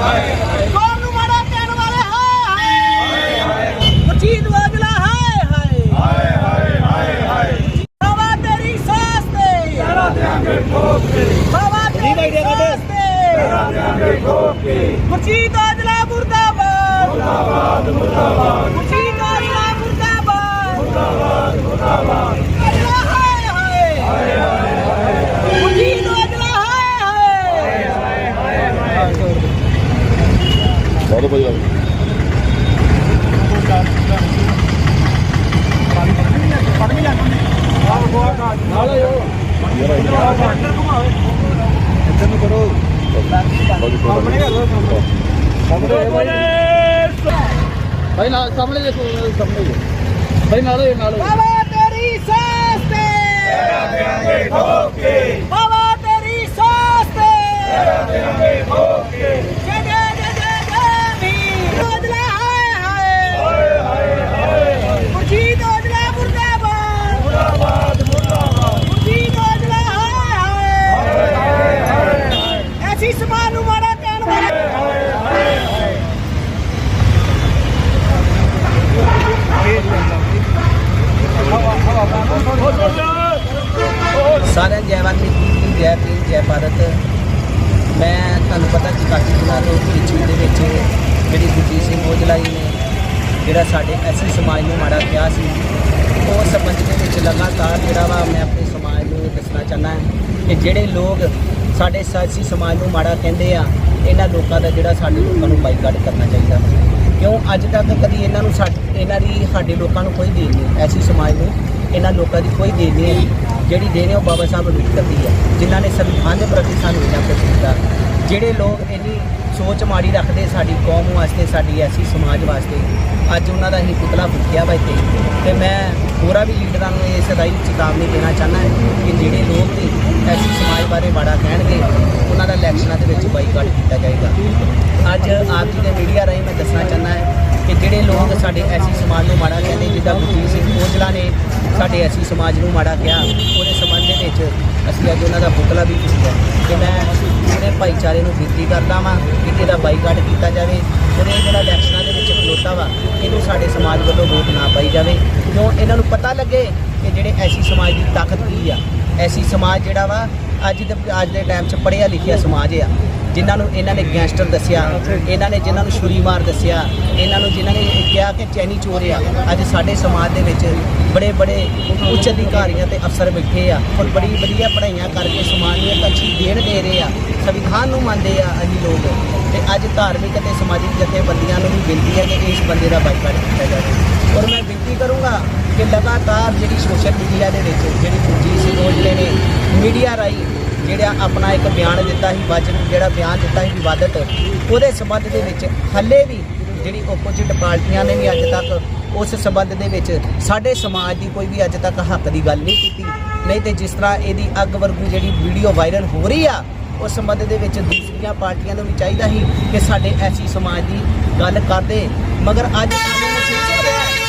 ਕੌਣ ਨੂੰ ਮਾੜਾ ਕਹਿਣ ਵਾਲੇ? ਹਾਏ। ਹਾਏ ਮਜੀਦ ਵਾਜਲਾ ਹਾਏ ਹਾਏ। ਹਾਏ ਹਾਏ ਹਾਏ ਹਾਏ ਬਾਬਾ ਤੇਰੀ ਸਾਸ ਤੇ। ਤੇਰਾ ਦਿਆਂਗੇ ਠੋਕ ਕੇ ਬਾਬਾ ਤੇਰੀ ਸਾਸ ਤੇ ਤੇਰਾ ਦਿਆਂਗੇ ਠੋਕ ਕੇ ਮਜੀਦ ਵਾਜਲਾ ਮੁਰਦਾਬਾਦ ਮੁਰਦਾਬਾਦ ਮੁਰਦਾਬਾਦ। ਬਹੁਤ ਵਧੀਆ। ਭਾਈ ਨਾਲ ਸਾਹਮਣੇ ਦੇਖੋ ਸਾਹਮਣੇ ਦੇਖੋ ਭਾਈ ਨਾਲ ਇਹ ਨਾਲ ਬਾਬਾ ਤੇਰੀ ਸਾਸ ਤੇ। ਤੇਰਾ ਦੇਾਂਗੇ ਠੋਕੇ ਬਾਬਾ ਤੇਰੀ ਸਾਸ ਤੇ। ਤੇਰਾ ਦੇਾਂਗੇ ਠੋਕੇ ਜੈ ਜੈ ਜੈ ਜੈ ਜੈ ਵੀਰ ਔਜਲਾ ਹਾਏ ਹਾਏ ਹਾਏ ਹਾਏ ਗੁਰਜੀਤ ਔਜਲਾ ਮੁਰਦਾਬਾਦ ਮੁਰਦਾਬਾਦ ਮੁਰਦਾਬਾਦ ਗੁਰਜੀਤ ਔਜਲਾ ਹਾਏ ਹਾਏ ਹਾਏ ਐਸੀ ਸਮਾਨ ਨੂੰ ਮਾਰਾ ਕਹਿਣ ਵਾਲਾ ਸਾਰਿਆਂ ਨੂੰ ਜੈ ਵਾਲਮੀਕੀ ਜੀ, ਜੈ ਭੀਮ ਜੈ ਭਾਰਤ ਮੈਂ ਤੁਹਾਨੂੰ ਪਤਾ ਕਿ ਕਾਫੀ ਦਿਨਾਂ ਤੋਂ ਪਿੱਛੇ ਦੇ ਵਿੱਚ ਜਿਹੜੀ ਗੁਰਜੀਤ ਸਿੰਘ ਔਜਲਾ ਜੀ ਨੇ ਜਿਹੜਾ ਸਾਡੇ ਐਸੀ ਸਮਾਜ ਨੂੰ ਮਾੜਾ ਕਿਹਾ ਸੀ, ਉਹ ਸੰਬੰਧ ਦੇ ਵਿੱਚ ਲਗਾਤਾਰ ਜਿਹੜਾ ਵਾ ਮੈਂ ਆਪਣੇ ਸਮਾਜ ਨੂੰ ਦੱਸਣਾ ਚਾਹੁੰਦਾ ਹਾਂ ਕਿ ਜਿਹੜੇ ਲੋਕ ਸਾਡੇ ਸਿਆਸੀ ਸਮਾਜ ਨੂੰ ਮਾੜਾ ਕਹਿੰਦੇ ਆ, ਇਹਨਾਂ ਲੋਕਾਂ ਦਾ ਜਿਹੜਾ ਸਾਡੇ ਲੋਕਾਂ ਨੂੰ ਬਾਈਕਾਟ ਕਰਨਾ ਚਾਹੀਦਾ। ਕਿਉਂ? ਅੱਜ ਤੱਕ ਕਦੀ ਇਹਨਾਂ ਨੂੰ ਸਾ- ਇਹਨਾਂ ਦੀ, ਸਾਡੇ ਲੋਕਾਂ ਨੂੰ ਕੋਈ ਦੇਣ ਨਹੀਂ, ਐਸੀ ਸਮਾਜ ਨੂੰ ਇਹਨਾਂ ਲੋਕਾਂ ਦੀ ਕੋਈ ਦੇਣ ਨਹੀਂ ਹੈ ਜਿਹੜੀ ਦੇਣ ਹੈ ਉਹ ਬਾਬਾ ਸਾਹਿਬ ਨੂੰ ਦੀ ਹੈ, ਜਿਨ੍ਹਾਂ ਨੇ ਸੰਵਿਧਾਨ ਦੇ ਪ੍ਰਤੀ ਸਾਨੂੰ ਇੰਨਾ ਕੁਝ ਦਿੱਤਾ। ਜਿਹੜੇ ਲੋਕ ਇਹਦੀ ਸੋਚ ਮਾੜੀ ਰੱਖਦੇ, ਸਾਡੀ ਕੌਮ ਵਾਸਤੇ, ਸਾਡੀ ਐਸੀ ਸਮਾਜ ਵਾਸਤੇ। ਅੱਜ ਉਹਨਾਂ ਦਾ ਹੀ ਪੁਤਲਾ ਫੁੱਕਿਆ ਵਾ ਇੱਥੇ। ਤੇ ਮੈਂ ਹੋਰਾਂ ਵੀ ਲੀਡਰਾਂ ਨੂੰ ਇਸ ਦਾ ਹੀ ਚੇਤਾਵਨੀ ਦੇਣਾ ਚਾਹੁੰਦਾ ਕਿ ਜਿਹੜੇ ਲੋਕ ਵੀ ਐਸੀ ਸਮਾਜ ਬਾਰੇ ਮਾੜਾ ਕਹਿਣਗੇ, ਉਹਨਾਂ ਦਾ ਇਲੈਕਸ਼ਨਾਂ ਦੇ ਵਿੱਚ ਬਾਈਕਾਟ ਕੀਤਾ ਜਾਏਗਾ। ਅੱਜ ਆਪ ਜੀ ਦੇ ਮੀਡੀਆ ਰਾਹੀਂ ਮੈਂ ਦੱਸਣਾ ਚਾਹੁੰਦਾ ਹਾਂ ਕਿ ਜਿਹੜੇ ਲੋਕ ਸਾਡੇ ਐਸੀ ਸਮਾਜ ਨੂੰ ਮਾੜਾ ਕਹਿੰਦੇ, ਜਿੱਦਾਂ ਗੁਰਜੀਤ ਸਿੰਘ ਔਜਲਾ ਨੇ ਸਾਡੇ ਐਸੀ ਸਮਾਜ ਨੂੰ ਮਾੜਾ ਕਿਹਾ, ਉਹਦੇ ਸੰਬੰਧ ਦੇ ਵਿੱਚ ਅਸੀਂ ਅੱਜ ਉਹਨਾਂ ਦਾ ਪੁਤਲਾ ਵੀ ਫੂਕਿਆ। ਕਿ ਮੈਂ ਪੂਰੇ ਭਾਈਚਾਰੇ ਨੂੰ ਬੇਨਤੀ ਕਰਦਾ ਵਾਂ ਕਿ ਇਹਦਾ ਬਾਈਕਾਟ ਕੀਤਾ ਜਾਵੇ ਔਰ ਇਹ ਜਿਹੜਾ ਇਲੈਕਸ਼ਨਾਂ ਦੇ ਵਿੱਚ ਖਲੋਤਾ ਵਾ, ਇਹਨੂੰ ਸਾਡੇ ਸਮਾਜ ਵੱਲੋਂ ਵੋਟ ਨਾ ਪਾਈ ਜਾਵੇ। ਕਿਉਂ? ਇਹਨਾਂ ਨੂੰ ਪਤਾ ਲੱਗੇ ਕਿ ਜਿਹੜੇ ਐਸੀ ਸਮਾਜ ਦੀ ਤਾਕਤ ਕੀ ਆ। ਐਸੀ ਸਮਾਜ ਜਿਹੜਾ ਵਾ, ਅੱਜ ਦੇ ਅੱਜ ਦੇ ਟਾਈਮ 'ਚ ਪੜ੍ਹਿਆ ਲਿਖਿਆ ਸਮਾਜ ਆ, ਜਿਨ੍ਹਾਂ ਨੂੰ ਇਹਨਾਂ ਨੇ ਗੈਂਗਸਟਰ ਦੱਸਿਆ, ਇਹਨਾਂ ਨੇ ਜਿਨ੍ਹਾਂ ਨੂੰ ਛੁਰੀ ਮਾਰ ਦੱਸਿਆ, ਇਹਨਾਂ ਨੂੰ ਜਿਨ੍ਹਾਂ ਨੇ ਕਿਹਾ ਕਿ ਚੈਨੀ ਚੋਰ ਆ, ਅੱਜ ਸਾਡੇ ਸਮਾਜ ਦੇ ਵਿੱਚ ਬੜੇ ਬੜੇ ਉੱਚ ਅਧਿਕਾਰੀਆਂ ਤੇ ਅਫਸਰ ਬੈਠੇ ਆ, ਔਰ ਬੜੀ ਵਧੀਆ ਪੜ੍ਹਾਈਆਂ ਕਰਕੇ ਸਮਾਜ ਨੂੰ ਇੱਕ ਅੱਛੀ ਦੇਣ ਦੇ ਰਹੇ ਆ, ਸੰਵਿਧਾਨ ਨੂੰ ਮੰਨਦੇ ਆ ਅਸੀਂ ਲੋਕ, ਤੇ ਅੱਜ ਧਾਰਮਿਕ ਅਤੇ ਸਮਾਜਿਕ ਜਥੇਬੰਦੀਆਂ ਨੂੰ ਵੀ ਬੇਨਤੀ ਹੈ ਕਿ ਇਸ ਬੰਦੇ ਦਾ ਬਾਈਕਾਟ ਕੀਤਾ ਜਾਵੇ। ਔਰ ਮੈਂ ਬੇਨਤੀ ਕਰੂੰਗਾ ਕਿ ਲਗਾਤਾਰ ਜਿਹੜੀ ਸੋਸ਼ਲ ਮੀਡੀਆ ਦੇ ਵਿੱਚ ਜਿਹੜੀ ਗੁਰਜੀਤ ਸਿੰਘ ਔਜਲੇ ਨੇ ਮੀਡੀਆ ਰਾਹੀਂ ਜਿਹੜਾ ਆਪਣਾ ਇੱਕ ਬਿਆਨ ਦਿੱਤਾ ਸੀ ਵਚਨ ਜਿਹੜਾ ਬਿਆਨ ਦਿੱਤਾ ਸੀ ਵਿਵਾਦਤ, ਉਹਦੇ ਸੰਬੰਧ ਦੇ ਵਿੱਚ ਹੱਲੇ ਵੀ ਜਿਹੜੀ ਓਪੋਜਿਟ ਪਾਰਟੀਆਂ ਨੇ ਵੀ ਅੱਜ ਤੱਕ ਉਸ ਸੰਬੰਧ ਦੇ ਵਿੱਚ ਸਾਡੇ ਸਮਾਜ ਦੀ ਕੋਈ ਵੀ ਅੱਜ ਤੱਕ ਹੱਕ ਦੀ ਗੱਲ ਨਹੀਂ ਕੀਤੀ। ਨਹੀਂ ਤੇ ਜਿਸ ਤਰ੍ਹਾਂ ਇਹਦੀ ਅੱਗ ਵਰਗੂ ਜਿਹੜੀ ਵੀਡੀਓ ਵਾਇਰਲ ਹੋ ਰਹੀ ਆ, ਉਸ ਸੰਬੰਧ ਦੇ ਵਿੱਚ ਦੂਸਰੀਆਂ ਪਾਰਟੀਆਂ ਨੂੰ ਵੀ ਚਾਹੀਦਾ ਸੀ ਕਿ ਸਾਡੇ ਐਸੀ ਸਮਾਜ ਦੀ ਗੱਲ ਕਰਦੇ। ਮਗਰ ਅੱਜ ਸਾਨੂੰ ਮਹਿਸੂਸ ਹੋ ਰਿਹਾ ਕਿ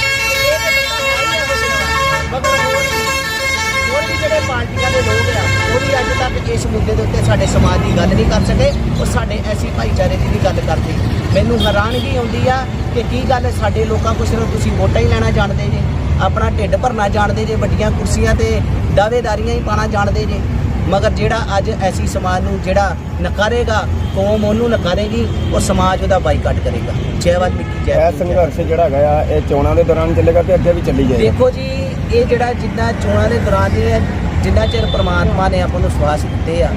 ਇਹ ਤੇ ਬੰਦਾ ਹੈ ਹੀ ਇਹੋ ਜਿਹਾ। ਹੋਰ ਵੀ- ਵੀ ਜਿਹੜੇ ਪਾਰਟੀਆਂ ਦੇ ਲੋਕ ਆ, ਉਹ ਵੀ ਅੱਜ ਤੱਕ ਇਸ ਮੁੱਦੇ ਦੇ ਉੱਤੇ ਸਾਡੇ ਸਮਾਜ ਦੀ ਗੱਲ ਨਹੀਂ ਕਰ ਸਕੇ ਉਹ ਸਾਡੇ ਐਸੀ ਭਾਈਚਾਰੇ ਦੀ ਵੀ ਗੱਲ ਕਰਦੇ ਮੈਨੂੰ ਹੈਰਾਨਗੀ ਆਉਂਦੀ ਆ ਕਿ ਕੀ ਗੱਲ ਸਾਡੇ ਲੋਕਾਂ ਕੋਲ ਸਿਰਫ ਤੁਸੀਂ ਵੋਟਾਂ ਹੀ ਲੈਣਾ ਜਾਣਦੇ ਜੇ, ਆਪਣਾ ਢਿੱਡ ਭਰਨਾ ਜਾਣਦੇ ਜੇ, ਵੱਡੀਆਂ ਕੁਰਸੀਆਂ ਤੇ ਦਾਅਵੇਦਾਰੀਆਂ ਹੀ ਪਾਣਾ ਜਾਣਦੇ ਜੇ ਮਗਰ ਜਿਹੜਾ ਅੱਜ ਐਸੀ ਸਮਾਜ ਨੂੰ ਜਿਹੜਾ ਨਕਾਰੇਗਾ ਕੌਮ ਉਹਨੂੰ ਨਕਾਰੇਗੀ ਉਹ ਸਮਾਜ ਉਹਦਾ ਬਾਈਕਾਟ ਕਰੇਗਾ। ਜੈ ਵਾਲਮੀਕੀ ਜੈ ਇਹ ਸੰਘਰਸ਼ ਜਿਹੜਾ ਹੈਗਾ ਇਹ ਚੋਣਾਂ ਦੇ ਦੌਰਾਨ ਚੱਲੇਗਾ ਤੇ ਅੱਗੇ ਵੀ ਚੱਲੀ ਜਾਏਗਾ? ਦੇਖੋ ਜੀ ਇਹ ਜਿਹੜਾ ਜਿੰਨਾ ਚੋਣਾਂ ਦੇ ਦੌਰਾਨ ਇਹ ਜਿੰਨਾ ਚਿਰ ਪ੍ਰਮਾਤਮਾ ਨੇ ਆਪਾਂ ਨੂੰ ਸਵਾਸ ਦਿੱਤੇ ਆ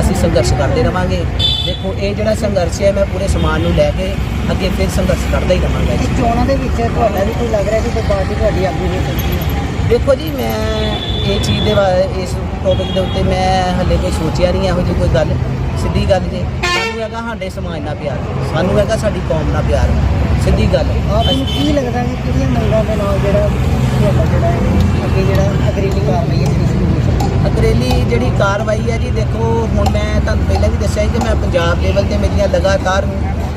ਅਸੀਂ ਸੰਘਰਸ਼ ਕਰਦੇ ਰਵਾਂਗੇ। ਦੇਖੋ ਇਹ ਜਿਹੜਾ ਸੰਘਰਸ਼ ਹੈ ਮੈਂ ਪੂਰੇ ਸਮਾਜ ਨੂੰ ਲੈ ਕੇ ਅੱਗੇ ਫਿਰ ਸੰਘਰਸ਼ ਕਰਦਾ ਹੀ ਰਵਾਂਗਾ ਜੀ। ਚੋਣਾਂ ਦੇ ਵਿੱਚ ਤੁਹਾਡਾ ਵੀ ਕੋਈ ਲੱਗ ਰਿਹਾ ਕਿ ਕੋਈ ਪਾਰਟੀ ਤੁਹਾਡੀ ਆਗੂ ਹੋ ਸਕਦੀ ਹੈ? ਦੇਖੋ ਜੀ ਮੈਂ ਇਹ ਚੀਜ਼ ਦੇ ਬਾਰੇ ਇਸ ਟੌਪਿਕ ਦੇ ਉੱਤੇ ਮੈਂ ਹੱਲੇ ਕੋਈ ਸੋਚਿਆ ਨਹੀਂ ਇਹੋ ਜਿਹੀ ਕੋਈ ਗੱਲ ਸਿੱਧੀ ਗੱਲ ਜੇ। ਸਾਨੂੰ ਹੈਗਾ ਸਾਡੇ ਸਮਾਜ ਨਾਲ ਪਿਆਰ। ਸਾਨੂੰ ਹੈਗਾ ਸਾਡੀ ਕੌਮ ਨਾਲ ਪਿਆਰ। ਸਿੱਧੀ ਗੱਲ। ਆਪ ਨੂੰ ਕੀ ਲੱਗਦਾ ਕਿ ਕਿਹੜੀਆਂ ਮੰਗਾਂ ਦੇ ਨਾਲ ਜਿਹੜਾ ਤੁਹਾਡਾ ਜਿਹੜਾ ਇਹ ਅੱਗੇ ਜਿਹੜਾ ਅਗਰੇਲੀ ਕਾਰਵਾਈ ਹੈ ਜਿਹੜੀ ਜਿਹੜੀ ਕਾਰਵਾਈ ਹੈ ਜੀ ਦੇਖੋ ਹੁਣ ਮੈਂ ਤੁਹਾਨੂੰ ਪਹਿਲਾਂ ਵੀ ਦੱਸਿਆ ਸੀ ਕਿ ਮੈਂ ਪੰਜਾਬ ਲੈਵਲ ਤੇ ਮੇਰੀਆਂ ਲਗਾਤਾਰ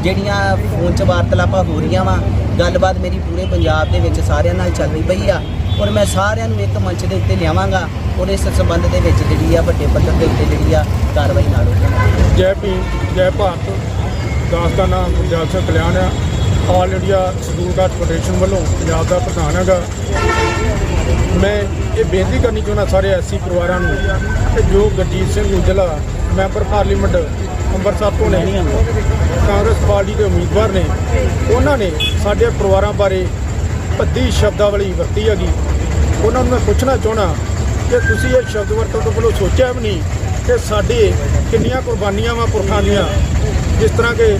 ਜਿਹੜੀਆਂ ਫੋਨ 'ਚ ਵਾਰਤਾਲਾਪਾਂ ਹੋ ਰਹੀਆਂ ਵਾ ਗੱਲਬਾਤ ਮੇਰੀ ਪੂਰੇ ਪੰਜਾਬ ਦੇ ਵਿੱਚ ਸਾਰਿਆਂ ਨਾਲ ਚੱਲਦੀ ਪਈ ਆ। ਔਰ ਮੈਂ ਸਾਰਿਆਂ ਨੂੰ ਇੱਕ ਮੰਚ ਦੇ ਉੱਤੇ ਲਿਆਵਾਂਗਾ ਔਰ ਇਸ ਸੰਬੰਧ ਦੇ ਵਿੱਚ ਜਿਹੜੀ ਆ ਵੱਡੇ ਪੱਧਰ ਦੇ ਉੱਤੇ ਜਿਹੜੀ ਆ ਕਾਰਵਾਈ ਨਾਲ ਹੋਵੇਗੀ ਜੈ ਭੀਮ, ਜੈ ਭਾਰਤ, ਦਾਸ ਦਾ ਨਾਮ ਪੰਜਾਬ ਸਿੰਘ ਕਲਿਆਣ ਆ। All India schedule caste federation ਵੱਲੋਂ ਪੰਜਾਬ ਦਾ ਪ੍ਰਧਾਨ ਹੈਗਾ। ਮੈਂ ਇਹ ਬੇਨਤੀ ਕਰਨੀ ਚਾਹੁੰਦਾ ਸਾਰੇ ਐਸੀ ਪਰਿਵਾਰਾਂ ਨੂੰ ਕਿ ਜੋ ਗੁਰਜੀਤ ਸਿੰਘ ਉਜਲਾ, ਮੈਂਬਰ ਪਾਰਲੀਮੈਂਟ, ਅੰਮ੍ਰਿਤਸਰ ਤੋਂ ਨੇ, ਕਾਂਗਰਸ ਪਾਰਟੀ ਦੇ ਉਮੀਦਵਾਰ ਨੇ, ਉਹਨਾਂ ਨੇ ਸਾਡੇ ਪਰਿਵਾਰਾਂ ਬਾਰੇ ਭੱਦੀ ਸ਼ਬਦਾਵਲੀ ਵਰਤੀ ਹੈਗੀ। ਉਹਨਾਂ ਨੂੰ ਮੈਂ ਪੁੱਛਣਾ ਚਾਹਣਾ ਕਿ ਤੁਸੀਂ ਇਹ ਸ਼ਬਦ ਵਰਤੋਂ ਤੋਂ ਪਹਿਲਾਂ ਸੋਚਿਆ ਵੀ ਨਹੀਂ ਕਿ ਸਾਡੇ ਕਿੰਨੀਆਂ ਕੁਰਬਾਨੀਆਂ ਵਾ ਪੁਰਖਾਂ ਦੀਆਂ। ਜਿਸ ਤਰ੍ਹਾਂ ਕਿ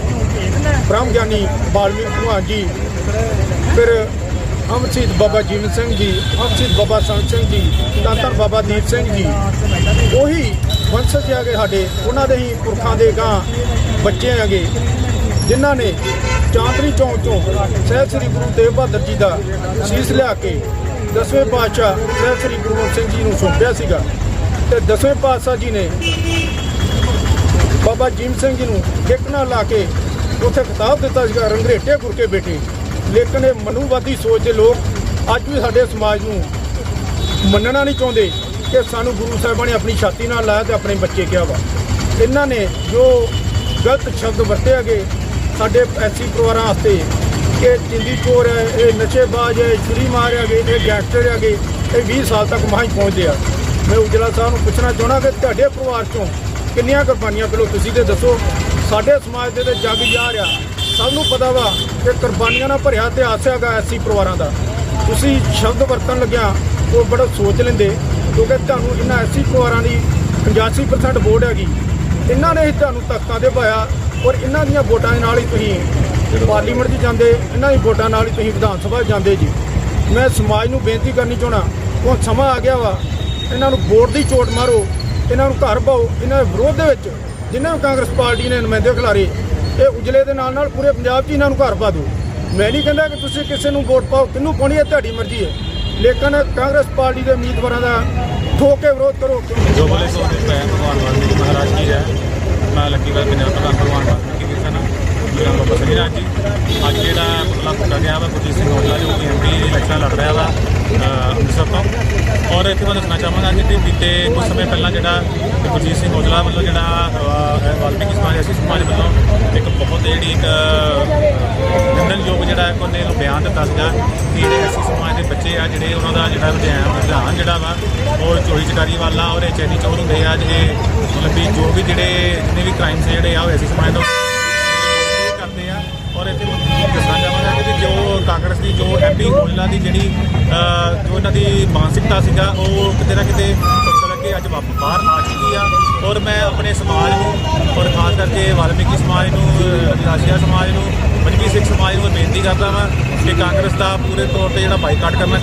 ਬ੍ਰਹਮ ਗਿਆਨੀ ਬਾਲਮੀਕ ਭਗਵਾਨ ਜੀ, ਫਿਰ ਅਮਰਜੀਤ ਬਾਬਾ ਜੀਵਨ ਸਿੰਘ ਜੀ ਅਮਰਜੀਤ ਬਾਬਾ ਸੰਤ ਸਿੰਘ ਜੀ ਦਾਤਰ ਬਾਬਾ ਦੀਪ ਸਿੰਘ ਜੀ, ਉਹੀ ਵੰਸ਼ਜ ਹੈਗੇ ਸਾਡੇ। ਉਹਨਾਂ ਦੇ ਹੀ ਪੁਰਖਾਂ ਦੇ ਗਾਂ ਬੱਚੇ ਹੈਗੇ, ਜਿਨ੍ਹਾਂ ਨੇ ਚਾਂਦਨੀ ਚੌਂਕ ਤੋਂ ਸਹਿਬ ਸ੍ਰੀ ਗੁਰੂ ਤੇਗ ਬਹਾਦਰ ਜੀ ਦਾ ਸੀਸ ਲਿਆ ਕੇ ਦਸਵੇਂ ਪਾਤਸ਼ਾਹ ਸਹਿਬ ਸ੍ਰੀ ਗੁਰੂ ਗੋਬਿੰਦ ਸਿੰਘ ਜੀ ਨੂੰ ਸੌਂਪਿਆ ਸੀਗਾ। ਤੇ ਦਸਵੇਂ ਪਾਤਸ਼ਾਹ ਜੀ ਨੇ ਬਾਬਾ ਜੀਮ ਸਿੰਘ ਜੀ ਨੂੰ ਕਿੱਕ ਨਾਲ ਲਾ ਕੇ ਉੱਥੇ ਖਿਤਾਬ ਦਿੱਤਾ ਸੀਗਾ, ਰੰਗਰੇਟੇ ਗੁਰ ਕੇ ਬੇਟੇ ਲੇਕਿਨ ਇਹ ਮਨੂਵਾਦੀ ਸੋਚ ਦੇ ਲੋਕ ਅੱਜ ਵੀ ਸਾਡੇ ਸਮਾਜ ਨੂੰ ਮੰਨਣਾ ਨਹੀਂ ਚਾਹੁੰਦੇ ਕਿ ਸਾਨੂੰ ਗੁਰੂ ਸਾਹਿਬਾਂ ਨੇ ਆਪਣੀ ਛਾਤੀ ਨਾਲ ਲਾਇਆ ਤੇ ਆਪਣੇ ਬੱਚੇ ਕਿਹਾ ਵਾ। ਇਹਨਾਂ ਨੇ ਜੋ ਗਲਤ ਸ਼ਬਦ ਵਰਤੇ ਹੈਗੇ ਸਾਡੇ ਐਸੀ ਪਰਿਵਾਰਾਂ ਵਾਸਤੇ ਕਿ ਚਿੰਦੀ ਚੋਰ ਹੈ, ਇਹ ਨਸ਼ੇਬਾਜ਼ ਹੈ ਛੁਰੀ ਮਾਰ ਹੈਗੇ ਇਹ ਗੈਂਗਸਟਰ ਹੈਗੇ, ਇਹ 20 ਸਾਲ ਤੱਕ ਮਾਹੀ ਪਹੁੰਚਦੇ ਆ। ਮੈਂ ਉਜਲਾ ਸਾਹਿਬ ਨੂੰ ਪੁੱਛਣਾ ਚਾਹਣਾ ਕਿ ਤੁਹਾਡੇ ਪਰਿਵਾਰ ਚੋਂ ਕਿੰਨੀਆਂ ਕੁਰਬਾਨੀਆਂ ਪਹਿਲਾਂ ਤੁਸੀਂ ਤੇ ਦੱਸੋ, ਸਾਡੇ ਸਮਾਜ ਦੇ ਤੇ ਜੱਗ ਜਾ ਰਿਹਾ। ਸਭ ਨੂੰ ਪਤਾ ਵਾ ਕਿ ਕੁਰਬਾਨੀਆਂ ਨਾਲ ਭਰਿਆ ਇਤਿਹਾਸ ਹੈਗਾ ਐਸੀ ਪਰਿਵਾਰਾਂ ਦਾ। ਤੁਸੀਂ ਸ਼ਬਦ ਵਰਤਣ ਲੱਗਿਆ ਉਹ ਬੜਾ ਸੋਚ ਲੈਂਦੇ, ਕਿਉਂਕਿ ਤੁਹਾਨੂੰ ਇਹਨਾਂ ਐਸੀ ਪਰਿਵਾਰਾਂ ਦੀ 85% ਵੋਟ ਹੈਗੀ, ਇਹਨਾਂ ਨੇ ਹੀ ਤੁਹਾਨੂੰ ਤਖਤਾਂ ਤੇ ਪਾਇਆ। ਔਰ ਇਹਨਾਂ ਦੀਆਂ ਵੋਟਾਂ ਦੇ ਨਾਲ ਹੀ ਤੁਸੀਂ ਪਾਰਲੀਮੈਂਟ 'ਚ ਜਾਂਦੇ, ਇਹਨਾਂ ਦੀ ਵੋਟਾਂ ਨਾਲ ਹੀ ਤੁਸੀਂ ਵਿਧਾਨ ਸਭਾ 'ਚ ਜਾਂਦੇ ਜੀ। ਮੈਂ ਸਮਾਜ ਨੂੰ ਬੇਨਤੀ ਕਰਨੀ ਚਾਹਣਾ ਹੁਣ ਸਮਾਂ ਆ ਗਿਆ ਵਾ, ਇਹਨਾਂ ਨੂੰ ਵੋਟ ਦੀ ਚੋਟ ਮਾਰੋ, ਇਹਨਾਂ ਨੂੰ ਘਰ ਪਾਓ, ਇਹਨਾਂ ਦੇ ਵਿਰੋਧ ਦੇ ਵਿੱਚ ਜਿਨ੍ਹਾਂ ਕਾਂਗਰਸ ਪਾਰਟੀ ਨੇ ਨੁਮਾਇੰਦੇ ਖਿਲਾਰੇ, ਇਹ ਉਜਲੇ ਦੇ ਨਾਲ ਨਾਲ ਪੂਰੇ ਪੰਜਾਬ 'ਚ ਇਹਨਾਂ ਨੂੰ ਘਰ ਪਾ ਦਿਓ। ਮੈਂ ਨਹੀਂ ਕਹਿੰਦਾ ਕਿ ਤੁਸੀਂ ਕਿਸੇ ਨੂੰ ਵੋਟ ਪਾਓ, ਕਿਹਨੂੰ ਪਾਉਣੀ ਹੈ ਤੁਹਾਡੀ ਮਰਜ਼ੀ ਹੈ। ਲੇਕਿਨ ਕਾਂਗਰਸ ਪਾਰਟੀ ਦੇ ਉਮੀਦਵਾਰਾਂ ਦਾ ਠੋਕ ਕੇ ਵਿਰੋਧ ਕਰੋ। ਜੋ ਬੋਲੇ ਸੋ ਦੇ ਪੈ ਭਗਵਾਨ ਵਾਲਮੀਕੀ ਮਹਾਰਾਜ ਕੀ ਹੈ ਮੈਂ ਲੱਕੀ ਪੰਜਾਬ ਪ੍ਰਧਾਨ ਭਗਵਾਨ ਵਾਲਮੀਕੀ ਜੀ ਸਨ ਮੇਰਾ ਬਾਬਾ ਸ੍ਰੀ ਰਾਜ। ਜੀ ਅੱਜ ਜਿਹੜਾ ਪੁਤਲਾ ਫੁੱਟਾ ਗਿਆ ਵਾ, ਗੁਰਜੀਤ ਸਿੰਘ ਔਜਲਾ ਜੋ ਕਿ ਐਮਪੀ ਇਲੈਕਸ਼ਨ ਲੜ ਰਿਹਾ ਵਾ ਅੰਮ੍ਰਿਤਸਰ ਤੋਂ। ਔਰ ਇੱਥੇ ਮੈਂ ਦੱਸਣਾ ਚਾਹਾਂਗਾ ਕਿ ਤੇ ਬੀਤੇ ਕੁਝ ਸਮੇਂ ਪਹਿਲਾਂ ਜਿਹੜਾ ਗੁਰਜੀਤ ਸਿੰਘ ਔਜਲਾ ਵੱਲੋਂ ਜਿਹੜਾ ਅਹ, ਸਮਾਜ ਅਸੀਂ ਸਮਾਜ ਵੱਲੋਂ ਇੱਕ ਬਹੁਤ ਜਿਹੜੀ ਇੱਕ ਨਿੰਦਣਯੋਗ ਜਿਹੜਾ ਇੱਕ ਉਹਨੇ ਬਿਆਨ ਦਿੱਤਾ ਸੀਗਾ ਕਿ ਜਿਹੜੇ ਐਸੀ ਸਮਾਜ ਦੇ ਬੱਚੇ ਆ ਜਿਹੜੇ ਉਹਨਾਂ ਦਾ ਜਿਹੜਾ ਰੁਝਾਨ ਰੁਝਾਨ ਜਿਹੜਾ ਵਾ ਉਹ ਚੋਰੀ ਚਕਾਰੀ ਵਾਲਾ ਔਰ ਇਹ ਚੈਨੀ ਚੋਰ ਹੁੰਦੇ ਆ ਜਿਹੜੇ ਮਤਲਬ ਵੀ ਜੋ ਵੀ ਜਿਹੜੇ ਜਿੰਨੇ ਵੀ ਕ੍ਰਾਈਮਸ ਜਿਹੜੇ ਆ ਉਹ ਐਸੀ ਸਮਾਜ ਤੋਂ ਕਰਦੇ ਆ। ਔਰ ਇੱਥੇ ਮੈਂ ਦੱਸਣਾ ਚਾਹਾਂਗਾ ਜੋ ਕਾਂਗਰਸ ਦੀ, ਜੋ ਐਮਪੀ ਹੋਲਾ ਦੀ ਜਿਹੜੀ ਜੋ ਇਹਨਾਂ ਦੀ ਮਾਨਸਿਕਤਾ ਸੀਗਾ, ਉਹ ਕਿਤੇ ਨਾ ਕਿਤੇ ਪੁੱਛ ਲੱਗੇ ਅੱਜ ਵਾਪ, ਬਾਹਰ ਆ ਚੁੱਕੀ ਆ। ਔਰ ਮੈਂ ਆਪਣੇ ਸਮਾਜ ਨੂੰ ਔਰ ਖਾਸ ਕਰਕੇ ਵਾਲਮੀਕੀ ਸਮਾਜ ਨੂੰ ਅਜਿਲਾਸੀਆ ਸਮਾਜ ਨੂੰ ਪੰਜਵੀਂ ਸਿੱਖ ਸਮਾਜ ਨੂੰ ਬੇਨਤੀ ਕਰਦਾ ਵਾਂ ਕਿ ਕਾਂਗਰਸ ਦਾ ਪੂਰੇ ਤੌਰ ਤੇ ਜਿਹੜਾ ਬਾਈਕਾਟ ਕਰਨਾ